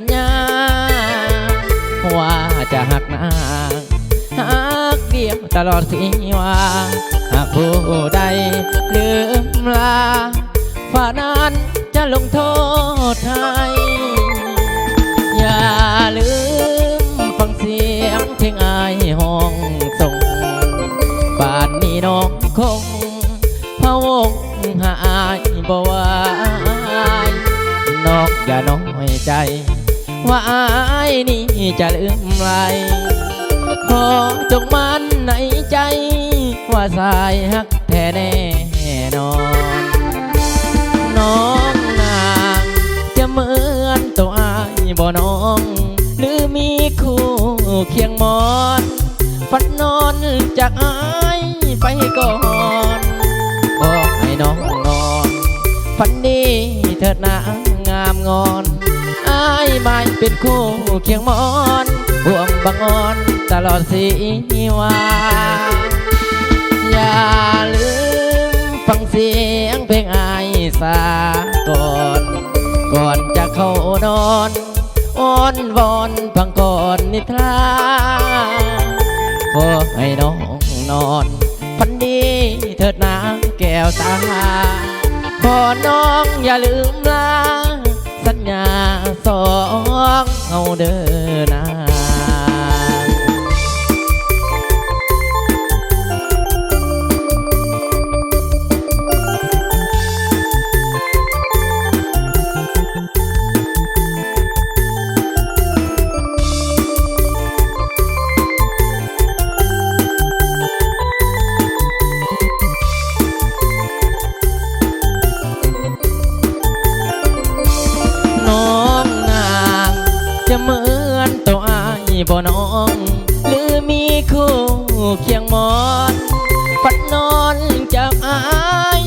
สัญญา ว่าจะหักนางหักเดียวตลอดสีว่าหากผู้ใดลืมลาฝ่านั้นจะลงโทษให้อย่าลืมฟังเสียงเพลงอายห้องส่งป่านนี้น้องคงพะวงหายบ่ไหวนอกอย่าน้อยใจ ว่าอายนี่จะลืมไรขอจงมันในใจ ว่าสายฮักแท้แน่นอน น้องนางจะเหมือนตัวอายบ่น้อง หรือมีคู่เคียงมอนฝันนอนจากอายไปก่อนบอกให้น้องนอนฝันดีเถิดนางงามงอนายไม่เป็นคู่เคียงมอนห่วงบังออนตลอดสีวาอย่าลืมฟังเสียงเพลงอายสาก่อน ก่อนจะเข้านอนอ้อนวอนพังก่อนนิทราขอให้น้องนอนพันดีเถิดนาแก้วตาขอน้องอย่าลืมลา เหมือนตัวอายบ่น้อง หรือมีคู่เคียงมอนฝันนอนจากอาย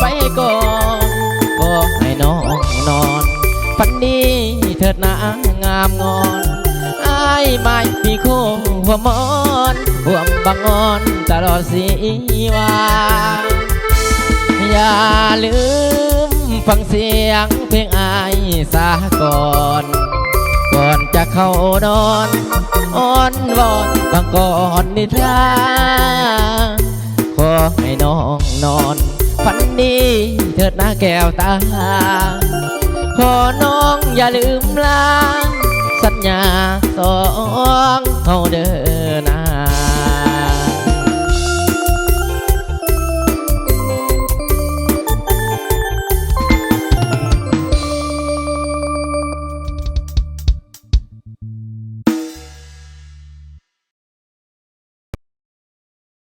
ไปก่อนก็ให้น้องนอนฝันดีเถิดนางามงอนอายไม่มีคู่หัวมอนห่วงบังอ่อนตลอดสีวาอย่าลืมฟังเสียงเพลงอายสาก่อน ก่อนจะเข้านอนอ้อนวอนบางก่อนนิทราขอให้น้องนอนฝันดีเถิดนะแก้วตา ขอน้องอย่าลืมลาสัญญาสองเขาเด้อ